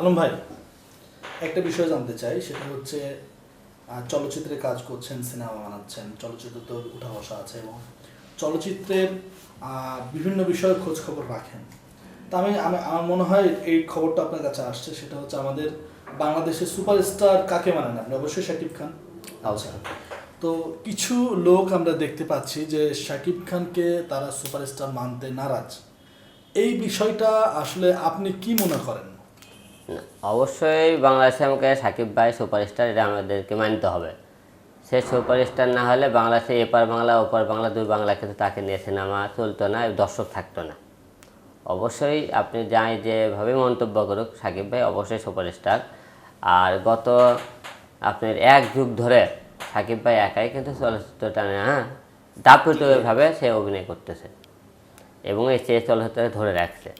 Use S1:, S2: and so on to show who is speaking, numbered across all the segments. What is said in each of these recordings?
S1: আলম ভাই একটা বিষয় জানতে চাই সেটা হচ্ছে চলচ্চিত্রে কাজ করছেন সিনেমা বানাচ্ছেন চলচ্চিত্র তো উঠা বসা আছে এবং চলচ্চিত্রের বিভিন্ন বিষয়ের খোঁজ খবর রাখেন। তা আমি আমি আমার মনে হয় এই খবরটা আপনার কাছে আসছে সেটা হচ্ছে আমাদের বাংলাদেশের সুপারস্টার কাকে মানেন আপনি? অবশ্যই শাকিব খান। আচ্ছা তো কিছু লোক আমরা দেখতে পাচ্ছি যে শাকিব খানকে তারা সুপারস্টার মানতে নারাজ। এই বিষয়টা আসলে আপনি কি মনে করেন?
S2: অবশ্যই বাংলাদেশে আমাকে সাকিব ভাই সুপারস্টার, এটা আমাদেরকে মানতে হবে। সে সুপারস্টার না হলে বাংলাদেশে এপার বাংলা ওপার বাংলা, দুই বাংলা কিন্তু তাকে নিয়ে সিনেমা চলতো না, দর্শক থাকতো না। অবশ্যই আপনি যাই যেভাবে মন্তব্য করুক, সাকিব ভাই অবশ্যই সুপারস্টার। আর গত আপনার এক যুগ ধরে সাকিব ভাই একাই কিন্তু চলচ্চিত্রটা হ্যাঁ? দাপিতভাবে সে অভিনয় করতেছে এবং এই সে চলচ্চিত্রে ধরে রাখছে।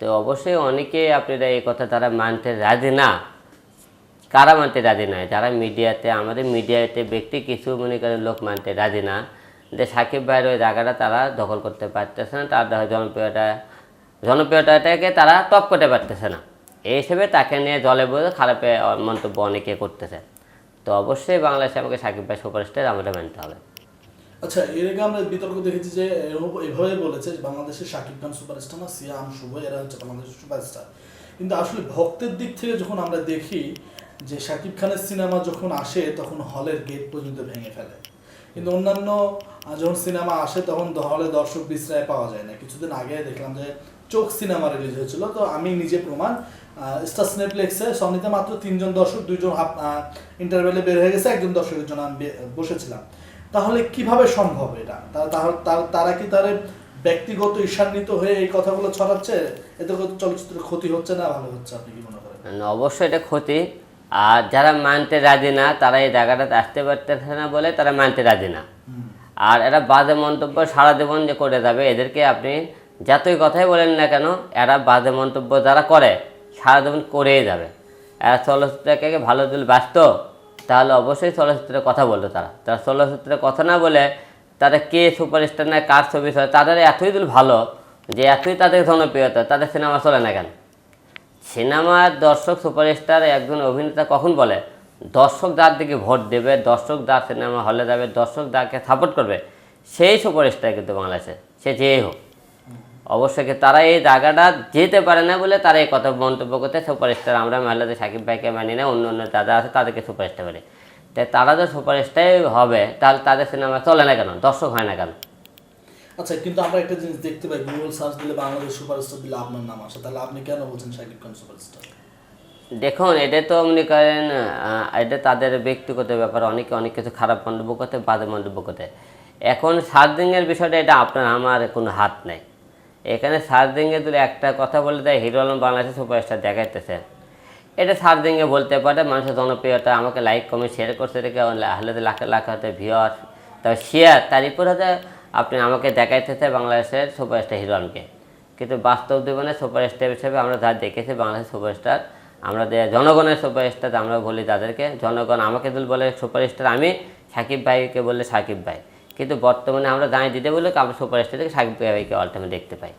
S2: তো অবশ্যই অনেকে আপনারা এই কথা তারা মানতে রাজি না। কারা মানতে রাজি নয় যারা মিডিয়াতে, আমাদের মিডিয়াতে ব্যক্তি কিছু মনে করেন লোক মানতে রাজি না। যে সাকিব ভাইয়ের ওই জায়গাটা তারা দখল করতে পারতেছে না, তার জনপ্রিয়তা, জনপ্রিয়তাটাকে তারা টপ করতে পারতেছে না। এই হিসেবে তাকে নিয়ে জলে বলে খারাপ মন্তব্য অনেকে করতেছে। তো অবশ্যই বাংলাদেশে আমাকে সাকিব ভাই সুপারস্টার আমাদের মানতে হবে।
S1: আচ্ছা এর আগে আমরা বিতর্ক দেখেছি যে এভাবে বলেছে বাংলাদেশের শাকিব খান সুপারস্টার না, সিয়াম শুভ, এরা হচ্ছে বাংলাদেশের সুপারস্টার। কিন্তু আসলে ভক্তের দিক থেকে যখন আমরা দেখি যে শাকিব খানের সিনেমা যখন আসে, তখন হলের গেট পর্যন্ত ভেঙে ফেলে। কিন্তু অন্যান্য যখন সিনেমা আসে, তখন হলে দর্শক বিশ্রায় পাওয়া যায় না। কিছুদিন আগে দেখলাম যে চোখ সিনেমা রিলিজ হয়েছিল। তো আমি নিজে প্রমাণ স্টার সিনেপ্লেক্সে সনিতে মাত্র তিনজন দর্শক দুইজন ইন্টারভেলে বের হয়ে গেছে একজন দর্শকের জন্য আমি বসেছিলাম। তাহলে কীভাবে সম্ভব এটা? তারা কি তার ব্যক্তিগত ঈর্ষান্বিত হয়ে এই কথাগুলো ছড়াচ্ছে? এতে চলচ্চিত্রের ক্ষতি হচ্ছে না ভালো হচ্ছে? আপনি কি মনে করেন?
S2: না, অবশ্যই এটা ক্ষতি। আর যারা মানতে রাজি না তারা এই জায়গাটাতে আসতে পারতেছে না বলে তারা মানতে রাজি না। আর এরা বাজে মন্তব্য সারা জীবন যে করে যাবে এদেরকে আপনি যতই কথাই বলেন না কেন, এরা বাজে মন্তব্য যারা করে, সারা জীবন করেই যাবে। এরা চলচ্চিত্রকে ভালো যদি বাঁচত, তাহলে অবশ্যই চলচ্চিত্রের কথা বলতো তারা। তারা চলচ্চিত্রের কথা না বলে তারা কে সুপারস্টার না কার ছবি চলে, তাদের এতই দিল ভালো যে এতই তাদের জনপ্রিয়তা, তাদের সিনেমা চলে না কেন? সিনেমার দর্শক সুপারস্টার একজন অভিনেতা কখন বলে? দর্শক যার দিকে ভোট দেবে, দর্শক যার সিনেমা হলে যাবে, দর্শক যাকে সাপোর্ট করবে, সেই সুপারস্টার কিন্তু বাংলাদেশে, সে যেই হোক। অবশ্যই তারা এই জায়গাটা যেতে পারে না বলে তারা এই কথা মন্তব্য করতে সুপারস্টার আমরা মাল্লাতে সাকিব ভাইকে মানি না অন্য অন্য যারা আছে তাদেরকে সুপারস্টার বলে। তাই তারা যে সুপারস্টার হবে তাহলে তাদের সিনেমা চলে না কেন? দর্শক হয় না কেন?
S1: আচ্ছা কিন্তু আমরা একটা জিনিস দেখতে পাই গুগল সার্চ দিলে বাংলাদেশ সুপারস্টার দিলে আপনার নাম আসে তাহলে আপনি কেন বলছেন শাকিব খান সুপারস্টার?
S2: দেখুন এটা তো মনে করেন এটা তাদের ব্যক্তিগত ব্যাপার অনেকে অনেক কিছু খারাপ মন্তব্য করতে বাজে মন্তব্য করতে। এখন সার্জিংয়ের বিষয়টা এটা আপনার আমার কোনো হাত নেই। এখানে সার্জিংয়ে যদি একটা কথা বলে দেয় হিরো আলম বাংলাদেশের সুপারস্টার দেখাইতেছে। এটা সার্জিংয়ে বলতে পারে, মানুষের জনপ্রিয়তা, আমাকে লাইক কমে শেয়ার করছে দেখে হলে লাখ লাখ হতে ভিওর তবে শেয়ার তার উপর হতে আপনি আমাকে দেখাইতেছে বাংলাদেশের সুপারস্টার হিরো আলমকে। কিন্তু বাস্তব জীবনে সুপারস্টার হিসেবে আমরা যা দেখেছি বাংলাদেশের সুপারস্টার, আমরা জনগণের সুপারস্টার, আমরা বলি তাদেরকে, জনগণ আমাকে বলে সুপারস্টার, আমি সাকিব ভাইকে বললে সাকিব ভাই। কিন্তু বর্তমানে আমরা দাঁড়িয়ে দিতে বলে কাপড় সুপার সুপারস্টার থেকে সাকিব ভাইকে অল্টামে দেখতে পাই।